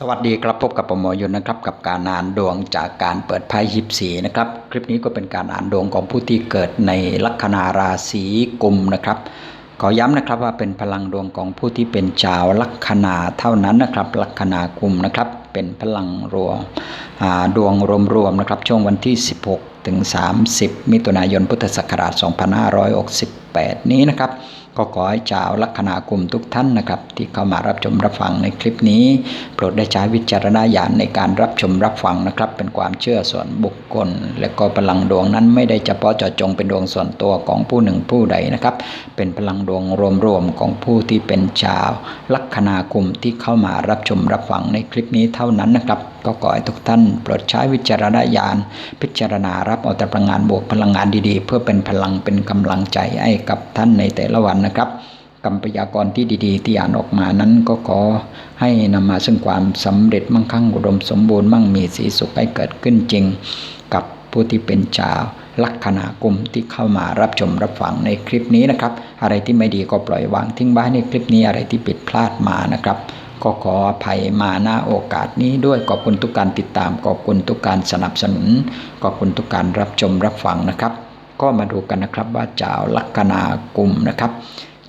สวัสดีครับพบกับผมหมอยุนนะครับกับการอ่านดวงจากการเปิดไพ่ยิบสีนะครับคลิปนี้ก็เป็นการอ่านดวงของผู้ที่เกิดในลัคนาราศีกุมนะครับขอย้ำนะครับว่าเป็นพลังดวงของผู้ที่เป็นชาวลัคนาเท่านั้นนะครับลัคนากุมนะครับเป็นพลังรวมดวงรวมๆนะครับช่วงวันที่ 16 ถึง 30 มิถุนายนพุทธศักราช 2568 นี้นะครับ ก็ขอให้ชาวลัคนากุมทุกท่านนะครับ ที่เข้ามารับชมรับฟังในคลิปนี้ โปรดได้ใช้วิจารณญาณในการรับชมรับฟังนะครับ เป็นความเชื่อส่วนบุคคล และก็พลังดวงนั้นไม่ได้เฉพาะเจาะจงเป็นดวงส่วนตัวของผู้หนึ่งผู้ใดนะครับ เป็นพลังดวงรวมๆของผู้ที่เป็นชาวลัคนากุมที่เข้ามารับชมรับฟังในคลิปนี้เท่านั้นนะครับ ก็ขอให้ทุกท่านโปรดใช้วิจารณญาณ พิจารณารับเอาแต่พลังงานบวกพลังงานดีๆ เพื่อเป็นพลังเป็นกำลังใจให้กับท่านในแต่ละวันนะครับคำพยากรที่ดีๆ ที่อ่านออกมานั้นก็ขอให้นำมาซึ่งความสำเร็จมั่งคั่งอุดมสมบูรณ์มั่งมีสีสุขให้เกิดขึ้นจริง กับผู้ที่เป็นชาวลัคนากุมที่เข้ามารับชมรับฟังในคลิปนี้นะครับ อะไรที่ไม่ดีก็ปล่อยวางทิ้งไว้ในคลิปนี้อะไรที่ผิดพลาดมานะครับ ก็ขออภัยมาณโอกาสนี้ด้วยขอบคุณทุกการติดตามขอบคุณทุกการสนับสนุนขอบคุณทุกการรับชมรับฟังนะครับ ก็มาดูกันนะครับว่าเจ้าลัคนากุมนะครับ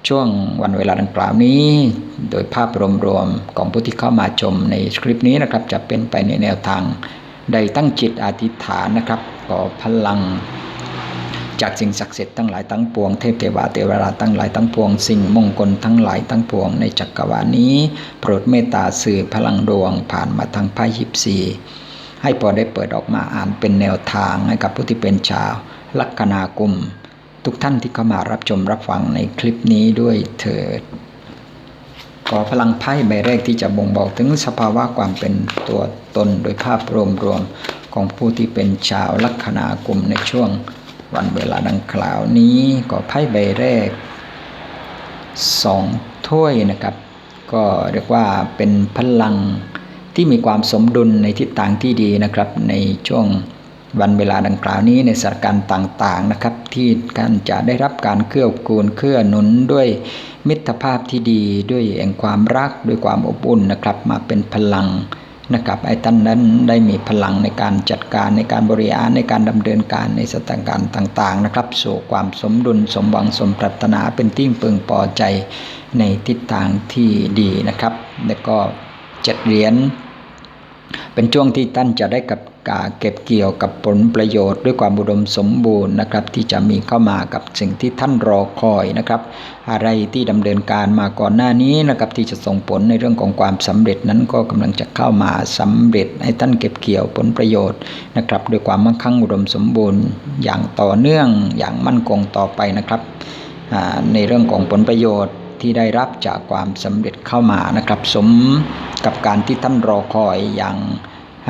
ช่วงวันเวลาดังกล่าวนี้ โดยภาพรวมๆของผู้ที่เข้ามาชมในคลิปนี้นะครับ จะเป็นไปในแนวทางใดตั้งจิตอธิษฐานนะครับก่อพลัง จากสิ่งศักดิ์สิทธิ์ทั้งหลายทั้งปวงเทพเทวาเทวราทั้งหลายทั้งปวง สิ่งมงคลทั้งหลายทั้งปวงในจักรวาลนี้ โปรดเมตตาสื่อพลังดวงผ่านมาทางไพ่ยิปซีให้พอได้เปิดออกมาอ่านเป็นแนวทางให้กับผู้ที่เป็นชาว ลัคนากุม ทุกท่านที่เข้ามารับชมรับฟังในคลิปนี้ด้วยเถิดขอพลังไพ่ใบแรกที่จะบ่งบอกถึงสภาวะความเป็นตัวตนโดยภาพรวมๆของผู้ที่เป็นชาวลัคนากุมในช่วง วันเวลาดังกล่าวนี้ก็ไพ่ใบแรกสองถ้วยนะครับ ก็เรียกว่าเป็นพลังที่มีความสมดุลในทิศทางที่ดีนะครับ ในช่วงวันเวลาดังกล่าวนี้ในสถานการณ์ต่างๆนะครับ ที่ท่านจะได้รับการเกื้อกูลเกื้อหนุนด้วยมิตรภาพที่ดีด้วยแห่งความรักด้วยความอบอุ่นนะครับ มาเป็นพลัง นะครับไอ้ท่านนั้นได้มีพลังในการจัดการในการบริหารในการดำเนินการในสถานการณ์ต่างๆนะครับสู่ความสมดุลสมหวังสมปรารถนาเป็นที่พึงพอใจในทิศทางที่ดีนะครับ แล้วก็เจ็ดเหรียญเป็นช่วงที่ท่านจะได้กับ เก็บเกี่ยวกับผลประโยชน์ด้วยความอุดมสมบูรณ์นะครับ ที่จะมีเข้ามากับสิ่งที่ท่านรอคอยนะครับ อะไรที่ดำเนินการมาก่อนหน้านี้นะครับ ที่จะส่งผลในเรื่องของความสำเร็จนั้นก็กำลังจะเข้ามาสำเร็จให้ท่านเก็บเกี่ยวผลประโยชน์นะครับด้วยความมั่งคั่งอุดมสมบูรณ์ อย่างต่อเนื่องอย่างมั่นคงต่อไปนะครับในเรื่องของผลประโยชน์ที่ได้รับจากความสำเร็จเข้ามานะครับ สมกับการที่ท่านรอคอยอย่าง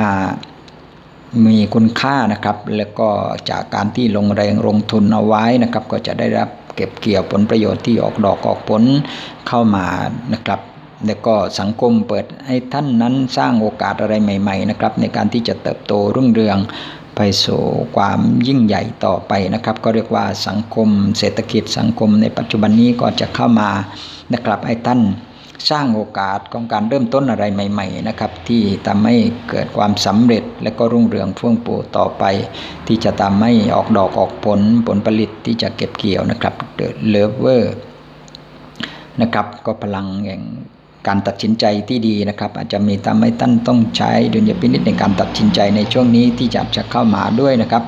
อ่า มีคุณค่านะครับ แล้วก็จากการที่ลงแรงลงทุนเอาไว้นะครับ ก็จะได้รับเก็บเกี่ยวผลประโยชน์ที่ออกดอกออกผลเข้ามานะครับแล้วก็สังคมเปิดให้ท่านนั้นสร้างโอกาสอะไรใหม่ ๆ นะครับ ในการที่จะเติบโตรุ่งเรืองไปสู่ความยิ่งใหญ่ต่อไปนะครับ ก็เรียกว่าสังคมเศรษฐกิจสังคมในปัจจุบันนี้ก็จะเข้ามานะครับให้ท่าน สร้างโอกาสของการเริ่มต้นอะไรใหม่ ๆ นะครับ ที่ทำให้เกิดความสำเร็จและก็รุ่งเรืองเฟื่องฟูต่อไป ที่จะทำให้ออกดอกออกผลผลผลิตที่จะเก็บเกี่ยวนะครับเดอะเลเวอร์นะครับก็พลังแห่งการตัดสินใจที่ดีนะครับ อาจจะมีทำให้ท่านต้องใช้ดุลยพินิจในการตัดสินใจในช่วงนี้ที่จะจะเข้ามาด้วยนะครับ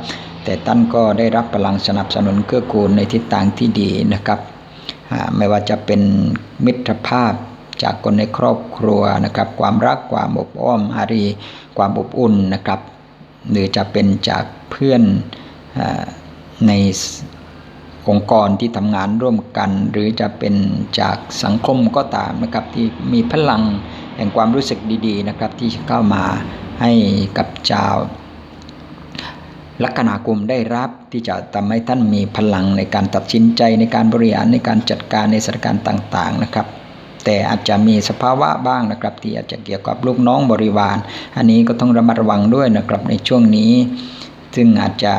แต่ท่านก็ได้รับพลังสนับสนุนเกื้อกูลในทิศทางที่ดีนะครับ ไม่ว่าจะเป็นมิตรภาพ จากคนในครอบครัวนะครับ ความรักความอบอ้อมอารี ความอบอุ่นนะครับ หรือจะเป็นจากเพื่อนอในองค์กรที่ทำงานร่วมกัน หรือจะเป็นจากสังคมก็ตามนะครับ ที่มีพลังแห่งความรู้สึกดีๆนะครับ ที่เข้ามาให้กับชาวลัคนากุมได้รับที่จะทำให้ท่านมีพลังในการตัดสินใจในการบริหารในการจัดการในสถานการณ์ต่าง ๆ นะครับ แต่อาจจะมีสภาวะบ้างนะครับ ที่อาจจะเกี่ยวกับลูกน้องบริวาร อันนี้ก็ต้องระมัดระวังด้วยนะครับในช่วงนี้ ซึ่งอาจจะ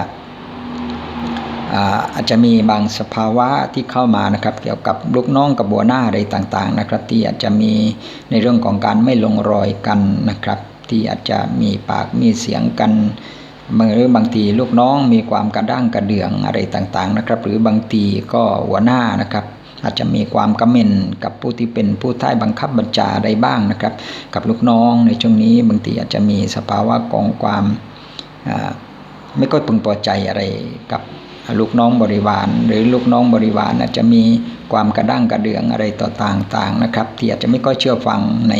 อาอาจจะมีบางสภาวะที่เข้ามานะครับ เกี่ยวกับลูกน้องกับบัวหน้าอะไรต่างๆนะครับ ที่อาจจะมีในเรื่องของการไม่ลงรอยกันนะครับ ที่อาจจะมีปากมีเสียงกันหรือบางทีลูกน้องมีความกระด้างกระเดื่องอะไรต่างๆนะครับ หรือบางทีก็หัวหน้านะครับ อาจจะมีความกระเมนกับผู้ที่เป็นผู้ใต้บังคับบัญชาใดบ้างนะครับ กับลูกน้องในช่วงนี้บางทีอาจจะมีสภาวะของความไม่ค่อยพึงพอใจอะไรกับลูกน้องบริวาร หรือลูกน้องบริวารอาจจะมีความกระด้างกระเดืองอะไรต่อต่างๆนะครับที่อาจจะไม่ค่อยเชื่อฟังใน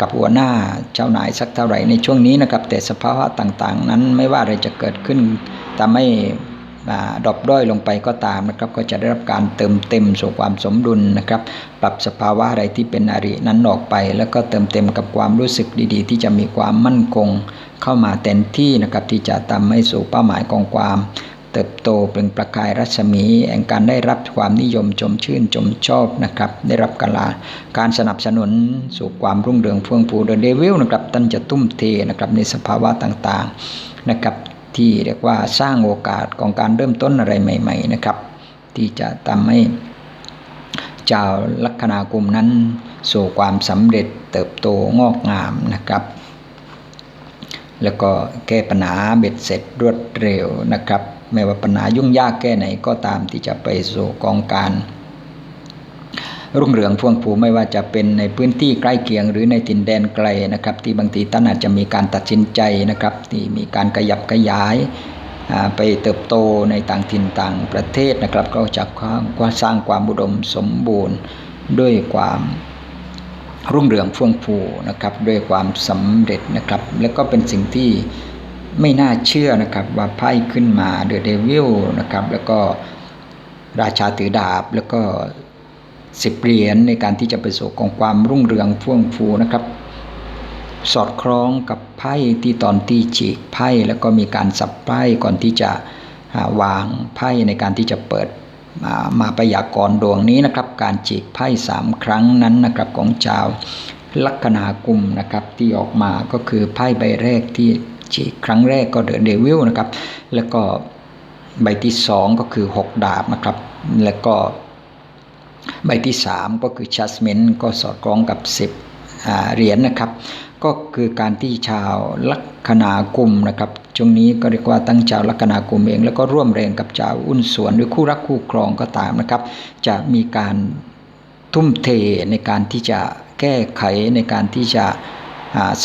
กับหัวหน้าเจ้านายสักเท่าไหร่ในช่วงนี้นะครับ แต่สภาวะต่างๆ นั้นไม่ว่าอะไรจะเกิดขึ้นแต่ไม่ ดรอปด้อยลงไปก็ตามนะครับ ก็จะได้รับการเติมเต็มสู่ความสมดุลนะครับ ปรับสภาวะอะไรที่เป็นอรินั้นออกไป แล้วก็เติมเต็มกับความรู้สึกดีๆ ที่จะมีความมั่นคง เข้ามาเต็มที่นะครับที่จะทำให้สู่เป้าหมายของความเติบโตเป็นประกายรัศมีแห่งการได้รับความนิยมชมชื่นชมชอบนะครับ ได้รับการลาการสนับสนุนสู่ความรุ่งเรืองเฟื่องฟูเดอะเดวิลนะครับท่านจะตุ้มเทนะครับในสภาวะต่างๆนะครับ ที่เรียกว่าสร้างโอกาสของการเริ่มต้นอะไรใหม่ ๆ นะครับ ที่จะทำให้เจ้าลัคนากุมนั้น สู่ความสำเร็จเติบโตงอกงามนะครับ แล้วก็แก้ปัญหาเบ็ดเสร็จรวดเร็วนะครับ ไม่ว่าปัญหายุ่งยากแค่ไหนก็ตามที่จะไปสู่กองการ รุ่งเรืองพ่วงผูไม่ว่าจะเป็นในพื้นที่ใกล้เคียง หรือในถิ่นแดนไกลนะครับที่บางทีท่านอาจจะมีการตัดสินใจนะครับที่มีการขยับขยายไปเติบโตในต่างถิ่นต่างประเทศนะครับก็จะสร้างความบุดมสมบูรณ์ด้วยความรุ่งเรืองฟ่วงฟูนะครับด้วยความสำเร็จนะครับ แล้วก็เป็นสิ่งที่ไม่น่าเชื่อนะครับว่าไพ่ขึ้นมาเดอะเดวิลนะครับแล้วก็ราชาถือดาบแล้วก็ สิบเหรียญในการที่จะไปสู่ของความรุ่งเรืองฟ่วงฟูนะครับ สอดคล้องกับไพ่ที่ตอนที่ฉีกไพ่แล้วก็มีการสับไพ่ก่อนที่จะวางไพ่ในการที่จะเปิดมาประยากรดวงนี้นะครับ การฉีกไพ่สามครั้งนั้นนะครับของชาวลัคนากุมนะครับที่ออกมาก็คือไพ่ใบแรกที่ฉีกครั้งแรกก็เดอะเดวิลนะครับแล้วก็ใบที่สองก็คือ 6 ดาบนะครับ แล้วก็ ใบที่ 3 ก็คือชัสเมนก็สอดคล้องกับ 10เหรียญนนะครับ ก็คือการที่ชาวลัคนากุมนะครับช่วงนี้ก็เรียกว่าตั้งชาวลัคนากุมเอง แล้วก็ร่วมแรงกับชาวอุ้นสวนหรือคู่รักคู่ครองก็ตามนะครับ จะมีการทุ่มเทในการที่จะแก้ไขในการที่จะ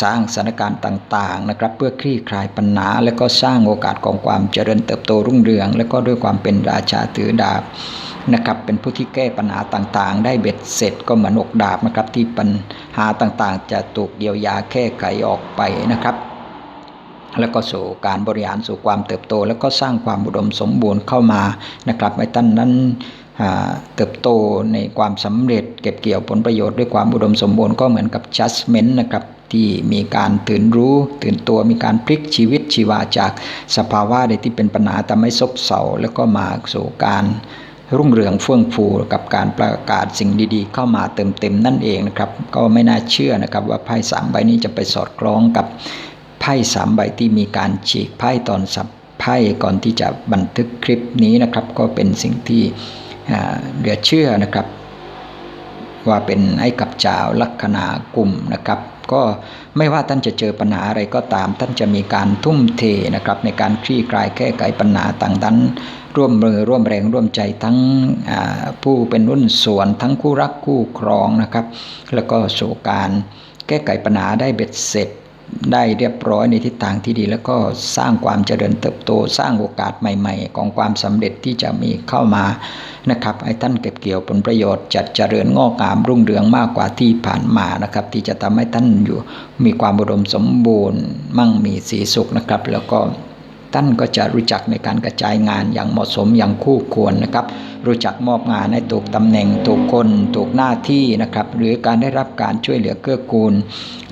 สร้างสถานการณ์ต่างๆนะครับเพื่อคลี่คลายปัญหา และก็สร้างโอกาสของความเจริญเติบโตรุ่งเรือง และก็ด้วยความเป็นราชาถือดาบนะครับเป็นผู้ที่แก้ปัญหาต่างๆ ได้เบ็ดเสร็จก็เหมือนอกดาบนะครับที่ปัญหาต่างๆ จะถูกเยียวยาแก้ไขออกไปนะครับ แล้วก็สู่การบริหารสู่ความเติบโต แล้วก็สร้างความอุดมสมบูรณ์เข้ามานะครับให้ท่านนั้นเติบโตในความสำเร็จเก็บเกี่ยวผลประโยชน์ด้วยความอุดมสมบูรณ์ก็เหมือนกับ judgment นะครับ ที่มีการตื่นรู้ ตื่นตัวมีการพลิกชีวิตชีวาจากสภาวะใดที่เป็นปัญหาทำให้ซบเซาแล้วก็มาสู่การรุ่งเรืองเฟื่องฟูกับการประกาศสิ่งดีๆ เข้ามาเติมเต็มนั่นเองนะครับ ก็ไม่น่าเชื่อนะครับว่าไพ่สามใบนี้จะไปสอดคล้องกับไพ่สามใบที่มีการฉีกไพ่ตอนสับไพ่ก่อนที่จะบันทึกคลิปนี้นะครับ ก็เป็นสิ่งที่เหลือเชื่อนะครับ ว่าเป็นให้กับชาวลัคนากลุ่มนะครับ ก็ไม่ว่าท่านจะเจอปัญหาอะไรก็ตาม ท่านจะมีการทุ่มเทนะครับในการคลี่คลายแก้ไขปัญหาต่างนั้นร่วมมือร่วมแรงร่วมใจทั้งผู้เป็นรุ่นส่วนทั้งคู่รักคู่ครองนะครับ แล้วก็สู่การแก้ไขปัญหาได้เบ็ดเสร็จ ได้เรียบร้อยในทิศทางที่ดี แล้วก็สร้างความเจริญเติบโต สร้างโอกาสใหม่ ๆ ของความสำเร็จที่จะมีเข้ามานะครับให้ท่านเก็บเกี่ยวผลประโยชน์จัดเจริญงอกงามรุ่งเรืองมากกว่าที่ผ่านมานะครับ ที่จะทำให้ท่านอยู่มีความบุดมสมบูรณ์ มั่งมีสีสุขนะครับ แล้วก็ ท่านก็จะรู้จักในการกระจายงานอย่างเหมาะสมอย่างคู่ควรนะครับ รู้จักมอบงานให้ถูกตำแหน่งถูกคนถูกหน้าที่นะครับ หรือการได้รับการช่วยเหลือเกื้อกูล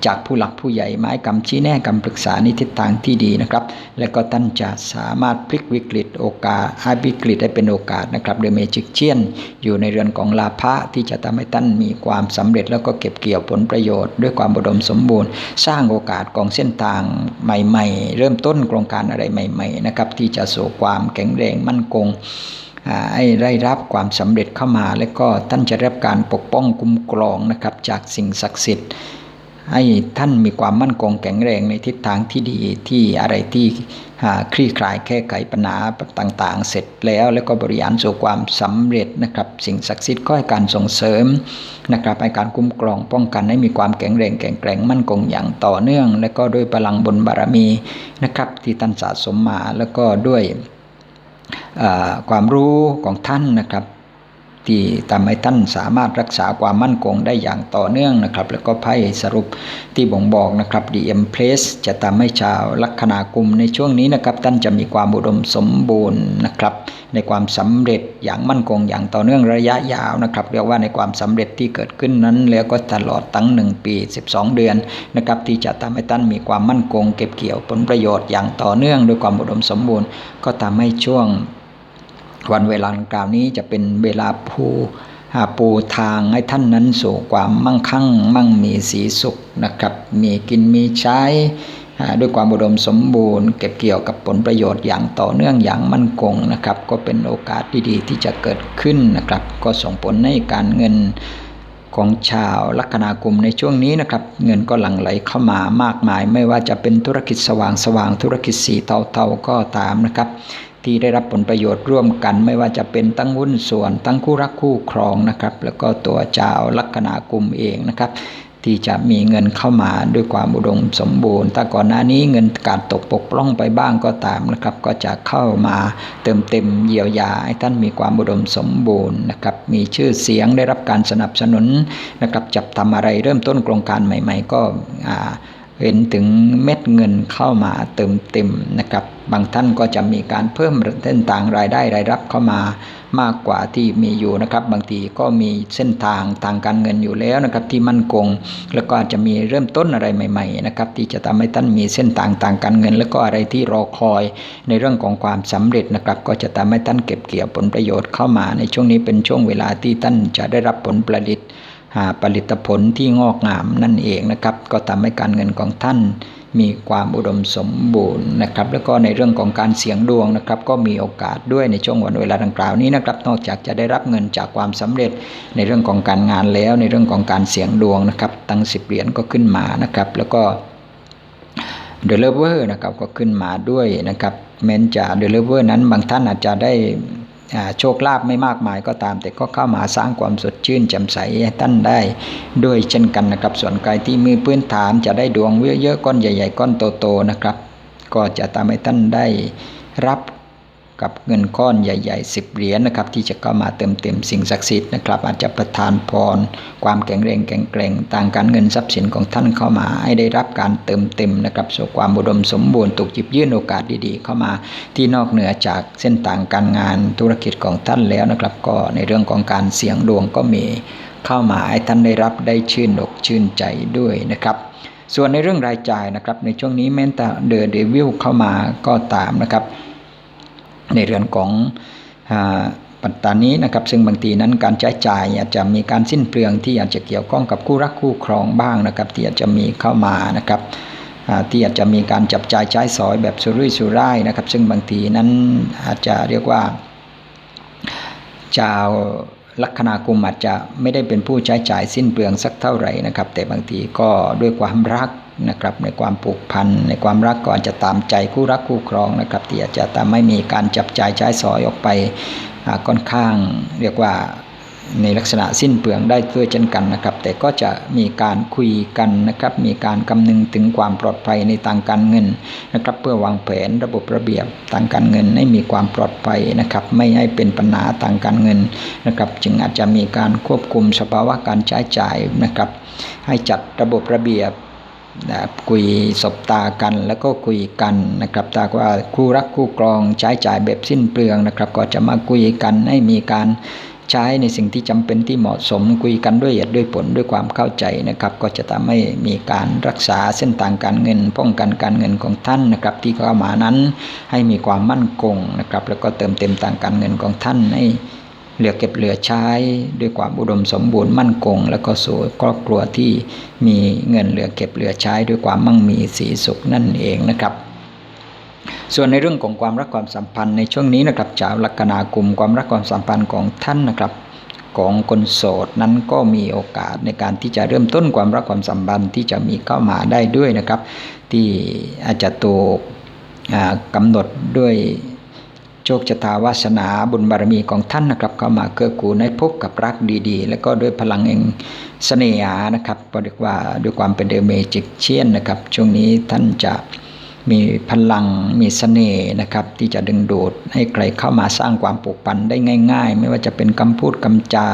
จากผู้หลักผู้ใหญ่ไม้กำชี้แนะกำปรึกษาในทิศทางที่ดีนะครับ และก็ท่านจะสามารถพลิกวิกฤตโอกาสให้วิกฤตได้เป็นโอกาสนะครับโดยเมจิกเชียนอยู่ในเรือนของลาภะที่จะทำให้ท่านมีความสำเร็จแล้วก็เก็บเกี่ยวผลประโยชน์ ด้วยความบุดมสมบูรณ์ สร้างโอกาสของเส้นทางใหม่ ๆ เริ่มต้นโครงการอะไรใใหม่ๆนะครับที่จะสู่ความแข็งแรงมั่นคงให้ได้รับความสำเร็จเข้ามา และก็ท่านจะรับการปกป้องคุ้มครองนะครับจากสิ่งศักดิ์สิทธิ์ ให้ท่านมีความมั่นคงแข็งแรงในทิศทางที่ดีที่อะไรที่ คลี่คลายแก้ไขปัญหาต่างๆ เสร็จแล้ว แล้วก็บริหารสู่ความสำเร็จนะครับ สิ่งศักดิ์สิทธิ์ก็ให้การส่งเสริมนะครับให้การคุ้มครองป้องกันให้มีความแข็งแรงแข็งแกร่งมั่นคงอย่างต่อเนื่อง และก็ด้วยพลังบุญบารมีนะครับ ที่ท่านสะสมมาแล้วก็ด้วยความรู้ของท่านนะครับ ที่ทำให้ท่านสามารถรักษาความมั่นคงได้อย่างต่อเนื่องนะครับ แล้วก็ไพ่สรุปที่บ่งบอกนะครับ DM Place จะทำให้ชาวลัคนากุมในช่วงนี้นะครับ ท่านจะมีความอุดมสมบูรณ์นะครับ ในความสำเร็จอย่างมั่นคงอย่างต่อเนื่องระยะยาวนะครับ เรียกว่าในความสำเร็จที่เกิดขึ้นนั้น แล้วก็ตลอดตั้ง 1 ปี 12 เดือนนะครับ ที่จะทำให้ท่านมีความมั่นคง เก็บเกี่ยวผลประโยชน์อย่างต่อเนื่อง ด้วยความอุดมสมบูรณ์ ก็ทำให้ช่วง วันเวลาดังกล่าวนี้จะเป็นเวลาภูหาปูทางให้ท่านนั้นสู่ความมั่งคั่ง มั่งมีสีสุขนะครับ มีกินมีใช้ด้วยความอุดมสมบูรณ์เก็บเกี่ยวกับผลประโยชน์อย่างต่อเนื่องอย่างมั่นคงนะครับ ก็เป็นโอกาสดีๆที่จะเกิดขึ้นนะครับ ก็ส่งผลให้การเงินของชาวลัคนาคมในช่วงนี้นะครับ เงินก็หลั่งไหลเข้ามามากมาย ไม่ว่าจะเป็นธุรกิจสว่างสว่างธุรกิจสีเทาๆก็ตามนะครับ ที่ได้รับผลประโยชน์ร่วมกัน ไม่ว่าจะเป็นตั้งหุ้นส่วน ตั้งคู่รักคู่ครองนะครับ แล้วก็ตัวเจ้าลัคนากุมเองนะครับที่จะมีเงินเข้ามาด้วยความอุดมสมบูรณ์แต่ก่อนหน้านี้เงินการตกปกปล้องไปบ้างก็ตามนะครับ ก็จะเข้ามาเติมเต็มเยียวยาให้ท่านมีความอุดมสมบูรณ์นะครับ มีชื่อเสียงได้รับการสนับสนุนนะครับ จับทำอะไรเริ่มต้นโครงการใหม่ ๆ ก็ เห็นถึงเม็ดเงินเข้ามาเติมเต็มนะครับ บางท่านก็จะมีการเพิ่มเส้นทางรายได้รายรับเข้ามามากกว่าที่มีอยู่นะครับ บางทีก็มีเส้นทางทางการเงินอยู่แล้วนะครับ ที่มั่นคง แล้วก็อาจจะมีเริ่มต้นอะไรใหม่ ๆ นะครับ ที่จะทำให้ท่านมีเส้นทางทางการเงิน แล้วก็อะไรที่รอคอยในเรื่องของความสำเร็จนะครับ ก็จะทำให้ท่านเก็บเกี่ยวผลประโยชน์เข้ามาในช่วงนี้เป็นช่วงเวลาที่ท่านจะได้รับผลผลิต ผลิตผลที่งอกงามนั่นเองนะครับ ก็ทำให้การเงินของท่านมีความอุดมสมบูรณ์นะครับ แล้วก็ในเรื่องของการเสี่ยงดวงนะครับ ก็มีโอกาสด้วยในช่วงวันเวลาดังกล่าวนี้นะครับ นอกจากจะได้รับเงินจากความสำเร็จในเรื่องของการงานแล้ว ในเรื่องของการเสี่ยงดวงนะครับตั้งสิบเหรียญก็ขึ้นมานะครับ แล้วก็เดลิเวอร์นะครับก็ขึ้นมาด้วยนะครับแม้จะเดลิเวอร์นั้นบางท่านอาจจะได้ โชคลาภไม่มากมายก็ตาม แต่ก็เข้ามาสร้างความสดชื่นแจ่มใสให้ท่านได้ ด้วยเช่นกันนะครับ ส่วนใครที่มีพื้นฐานจะได้ดวงเยอะๆก้อนใหญ่ ๆ ก้อนโตๆนะครับ ก็จะทำให้ท่านได้รับ กับเงินก้อนใหญ่ๆสิบเหรียญนะครับ ที่จะเข้ามาเติมเต็มสิ่งศักดิ์สิทธิ์นะครับ อาจจะประทานพร ความแข็งแรงแข็งแกร่งต่างการเงินทรัพย์สินของท่านเข้ามา ให้ได้รับการเติมเต็มนะครับสู่ความอุดมสมบูรณ์ตกจิบยื่นโอกาสดีๆ เข้ามาที่นอกเหนือจากเส้นทางการงานธุรกิจของท่านแล้วนะครับ ก็ในเรื่องของการเสี่ยงดวงก็มีเข้ามาให้ท่านได้รับได้ชื่นอกชื่นใจด้วยนะครับส่วนในเรื่องรายจ่ายนะครับในช่วงนี้แม้แต่เดอเดวิลเข้ามาก็ตามนะครับ ในเรื่องของปัตตานี้นะครับซึ่งบางทีนั้นการใช้จ่ายอาจจะมีการสิ้นเปลืองที่อาจจะเกี่ยวข้องกับคู่รักคู่ครองบ้างนะครับ ที่อาจจะมีเข้ามานะครับที่อาจจะมีการจับจ่ายใช้สอยแบบสุรุ่ยสุร่ายนะครับ ซึ่งบางทีนั้นอาจจะเรียกว่าชาวลัคนากุมอาจจะไม่ได้เป็นผู้ใช้จ่ายสิ้นเปลืองสักเท่าไหร่นะครับ แต่บางทีก็ด้วยความรัก นะครับในความผูกพันในความรักก็อาจจะตามใจคู่รักคู่ครองนะครับที่อาจจะทำให้มีการจับจ่ายใช้สอยออกไปค่อนข้างเรียกว่าในลักษณะสิ้นเปลืองได้ด้วยเช่นกันนะครับ แต่ก็จะมีการคุยกันนะครับ มีการคำนึงถึงความปลอดภัยในทางการเงินนะครับ เพื่อวางแผนระบบระเบียบทางการเงินให้มีความปลอดภัยนะครับ ไม่ให้เป็นปัญหาทางการเงินนะครับ จึงอาจจะมีการควบคุมสภาวะการใช้จ่ายนะครับ ให้จัดระบบระเบียบ นะคุยสบตากันแล้วก็คุยกันนะครับถ้าว่าคู่รักคู่กรองใช้จ่ายแบบสิ้นเปลืองนะครับ ก็จะมาคุยกันให้มีการใช้ในสิ่งที่จำเป็นที่เหมาะสมคุยกันด้วยเหตุด้วยผลด้วยความเข้าใจนะครับ ก็จะทำให้มีการรักษาเส้นทางการเงิน ป้องกันการเงินของท่านนะครับ ที่เข้ามานั้นให้มีความมั่นคงนะครับ แล้วก็เติมเต็มทางการเงินของท่านให้ เหลือเก็บเหลือใช้ด้วยความอุดมสมบูรณ์มั่นคง แล้วก็สู่ครอบครัวที่มีเงินเหลือเก็บเหลือใช้ด้วยความมั่งมีสีสุขนั่นเองนะครับส่วนในเรื่องของความรักความสัมพันธ์ในช่วงนี้นะครับชาวลัคนากลุ่มความรักความสัมพันธ์ของท่านนะครับของคนโสดนั้นก็มีโอกาสในการที่จะเริ่มต้นความรักความสัมพันธ์ที่จะมีเข้ามาได้ด้วยนะครับ ที่อาจจะถูกกำหนดด้วย ชคชะตาวาสนาบุญบารมีของท่านนะครับเข้ามาเกื้อกูลให้พบกับรักดีๆ แล้วก็ด้วยพลังแห่งเสน่หานะครับเรียกว่าด้วยความเป็นเดเมจิกเชียนนะครับ ช่วงนี้ท่านจะมีพลังมีสเสน่ห์นะครับ ที่จะดึงดูดให้ใครเข้ามาสร้างความผูกพันได้ง่าย ๆ ไม่ว่าจะเป็นคำพูดคำจา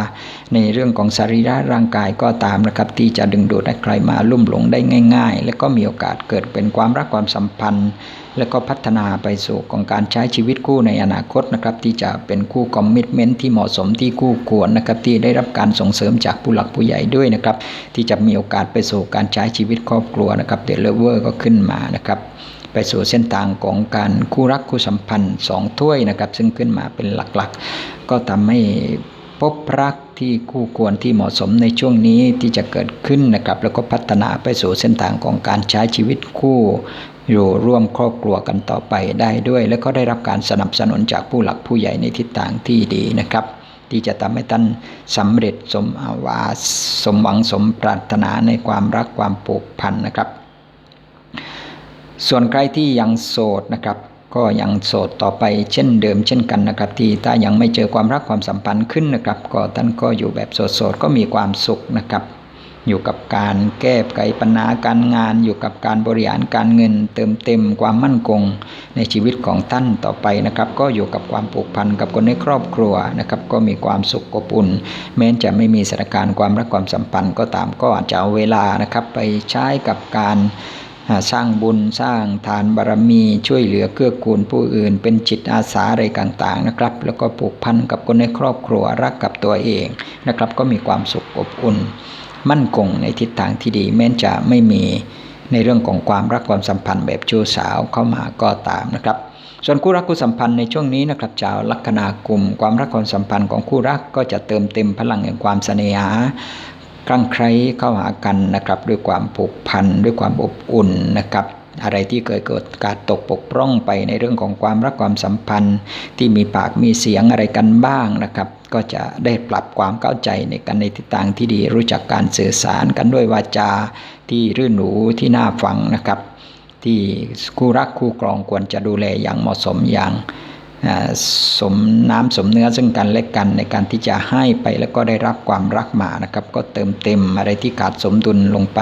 ในเรื่องของสรีระร่างกายก็ตามนะครับ ที่จะดึงดูดให้ใครมาลุ่มหลงได้ง่าย ๆ และก็มีโอกาสเกิดเป็นความรักความสัมพันธ์ และก็พัฒนาไปสู่ของการใช้ชีวิตคู่ในอนาคตนะครับ ที่จะเป็นคู่คอมมิชเมนต์ที่เหมาะสมที่คู่ควรนะครับ ที่ได้รับการส่งเสริมจากผู้หลักผู้ใหญ่ด้วยนะครับ ที่จะมีโอกาสไปสู่การใช้ชีวิตครอบครัวนะครับเดลเวอร์ก็ขึ้นมานะครับไปสู่เส้นทางของการคู่รักคู่สัมพันธ์สองถ้วยนะครับ ซึ่งขึ้นมาเป็นหลักๆ ก็ทำให้พบรักที่คู่ควรที่เหมาะสมในช่วงนี้ที่จะเกิดขึ้นนะครับ แล้วก็พัฒนาไปสู่เส้นทางของการใช้ชีวิตคู่ อยู่ร่วมครอบครัวกันต่อไปได้ด้วย แล้วก็ได้รับการสนับสนุนจากผู้หลักผู้ใหญ่ในทิศทางที่ดีนะครับ ที่จะทำให้ท่านสำเร็จสมอาวาสมหวังสมปรารถนาในความรักความผูกพันนะครับ ส่วนใครที่ยังโสดนะครับก็ยังโสดต่อไปเช่นเดิมเช่นกันนะครับ ที่ถ้ายังไม่เจอความรักความสัมพันธ์ขึ้นนะครับ ก็ท่านก็อยู่แบบโสดๆก็มีความสุขนะครับ อยู่กับการแก้ไขปัญหาการงาน อยู่กับการบริหารการเงิน เติมเต็มความมั่นคงในชีวิตของท่านต่อไปนะครับ ก็อยู่กับความผูกพันกับคนในครอบครัวนะครับ ก็มีความสุขอบอุ่นแม้จะไม่มีสถานการณ์ความรักความสัมพันธ์ก็ตามก็อาจจะเอาเวลานะครับ ไปใช้กับการสร้างบุญสร้างทานบารมีช่วยเหลือเกื้อกูลผู้อื่น เป็นจิตอาสาอะไรต่างๆนะครับ แล้วก็ผูกพันกับคนในครอบครัวรักกับตัวเองนะครับ ก็มีความสุขอบอุ่น มั่นคงในทิศทางที่ดี แม้จะไม่มีในเรื่องของความรักความสัมพันธ์แบบชู้สาวเข้ามาก็ตามนะครับ ส่วนคู่รักคู่สัมพันธ์ในช่วงนี้นะครับชาวลัคนากลุ่มความรักความสัมพันธ์ของคู่รักก็จะเติมเต็มพลังแห่งความเสน่หาคลั่งไคล้เข้าหากันนะครับด้วยความผูกพันด้วยความอบอุ่นนะครับอะไรที่เกิดเกิดการตกปกพร่องไปในเรื่องของความรักความสัมพันธ์ ที่มีปากมีเสียงอะไรกันบ้างนะครับ ก็จะได้ปรับความเข้าใจในกันในทิศทางที่ดี รู้จักการสื่อสารกันด้วยวาจาที่รื่นหรูที่น่าฟังนะครับ ที่คู่รักคู่ครองควรจะดูแลอย่างเหมาะสมอย่างสมน้ำสมเนื้อซึ่งกันและกันในการที่จะให้ไปแล้วก็ได้รับความรักมานะครับ ก็เติมเต็มอะไรที่ขาดสมดุลลงไป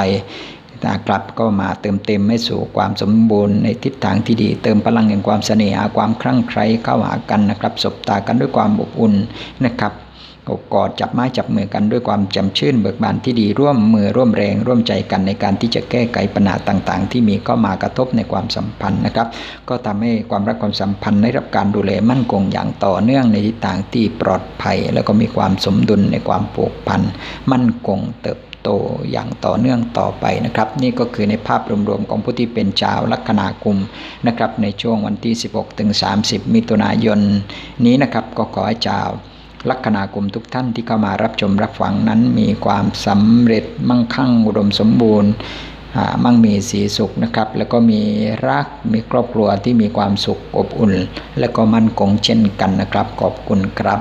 กลับก็มาเติมเต็มให้สู่ความสมบูรณ์ในทิศทางที่ดี เติมพลังแห่งความเสน่หาความคลั่งไคล้เข้าหากันนะครับสบตากันด้วยความอบอุ่นนะครับกกอดจับไม้จับมือกันด้วยความจำชื่นเบิกบานที่ดีร่วมมือร่วมแรงร่วมใจกันในการที่จะแก้ไขปัญหาต่างๆ ที่มีก็มากระทบในความสัมพันธ์นะครับ ก็ทำให้ความรักความสัมพันธ์ได้รับการดูแลมั่นคงอย่างต่อเนื่องในทิศทางที่ปลอดภัย แล้วก็มีความสมดุลในความผูกพันมั่นคงเติบ โตอย่างต่อเนื่องต่อไปนะครับ นี่ก็คือในภาพรวมๆของผู้ที่เป็นชาวลัคนากุมนะครับในช่วงวันที่ 16ถึง30 มิถุนายนนี้นะครับก็ขอให้ชาวลัคนากรมทุกท่านที่เข้ามารับชมรับฟังนั้นมีความสำเร็จมั่งคั่งอุดมสมบูรณ์มั่งมีสีสุขนะครับ แล้วก็มีรักมีครอบครัวที่มีความสุขอบอุ่น และก็มั่นคงเช่นกันนะครับ ขอบคุณครับ